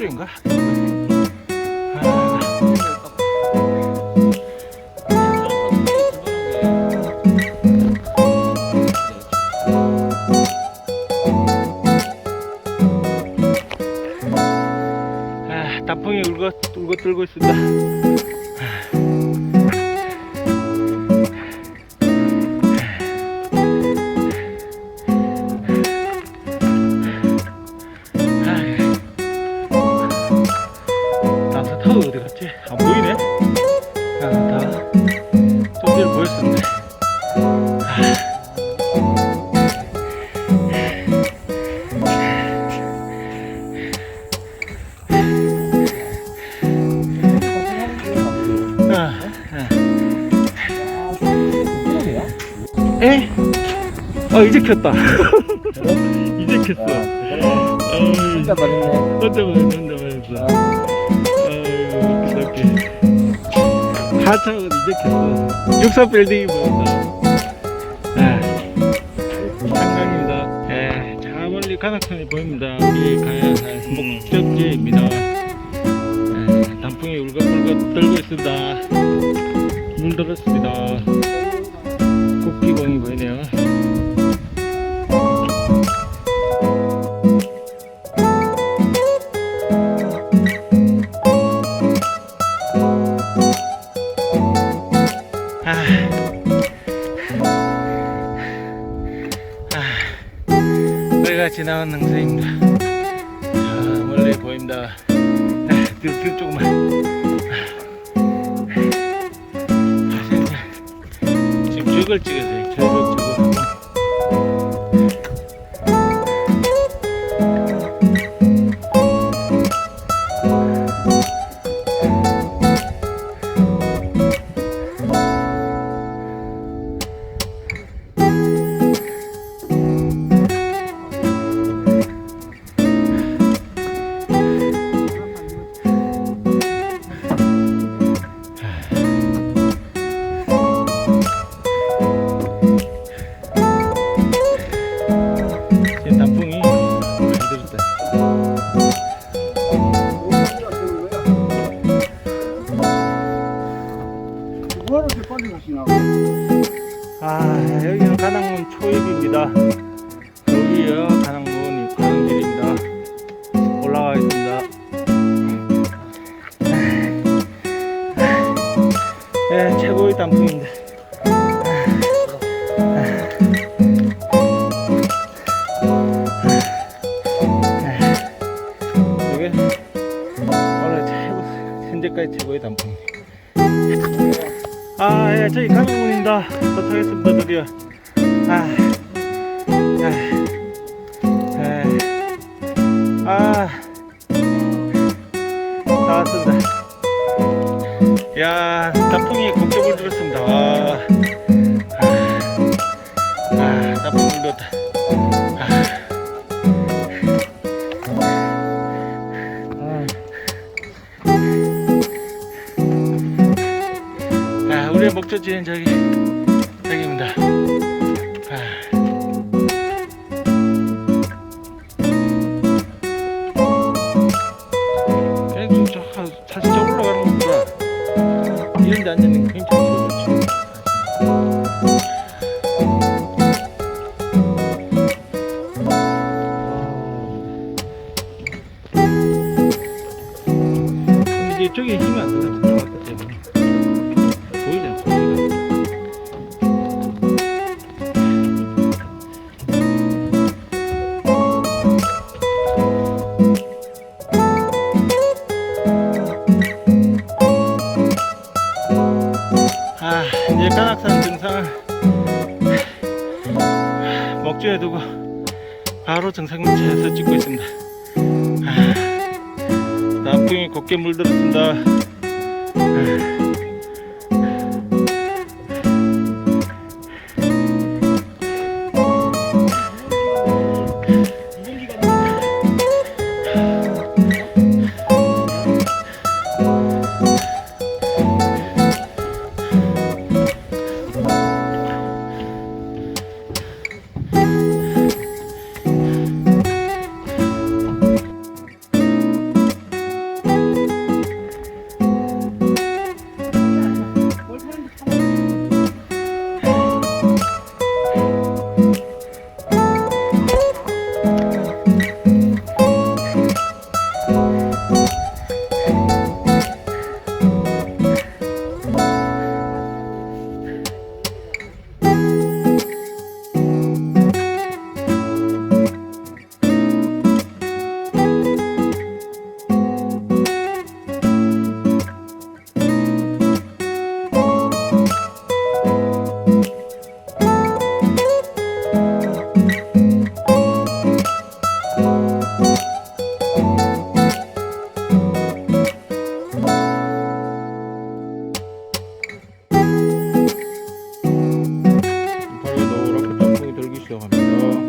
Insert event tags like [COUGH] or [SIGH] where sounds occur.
쪽인가? 아, 단풍이 울긋 울긋 들고 있습니다. 이제 켰다. [LAUGHS] 이제 켰어. 진짜 맛있네. 혼자 먹었어 혼자 먹었어. 아유 그렇게 하차는 이제 켰어. 육사 빌딩이 보인다. 아, 한강입니다. 예, 저 멀리 가닥산이 보입니다. 이 가야 할 목적지입니다. 예, 단풍이 울긋불긋 들고 있습니다. 물들었습니다. 국기공이 보이네요 지나온 능선입니다. 저 멀리. 아, 뒤로 조금만. 지금 저걸 찍으세요. 저걸 저거. 아 여기는 가낭문 초입입니다. 여기요 가낭문 가낭길입니다. 올라가겠습니다. 네 최고의 단풍입니다 이게 오늘 최고 현재까지 최고의 단풍입니다 아, 예, 저희 가명문입니다. 도착했습니다, 드디어. 아, 아, 예. 아, 다 왔습니다. 야, 단풍이 곡격을 들었습니다. 와. 아, 우리의 목적지는 저기, 저기입니다. 산악산 등산을 목주에 두고 바로 정상근처에서 찍고 있습니다. 아, 단풍이 곱게 물들었습니다. 이동합니다.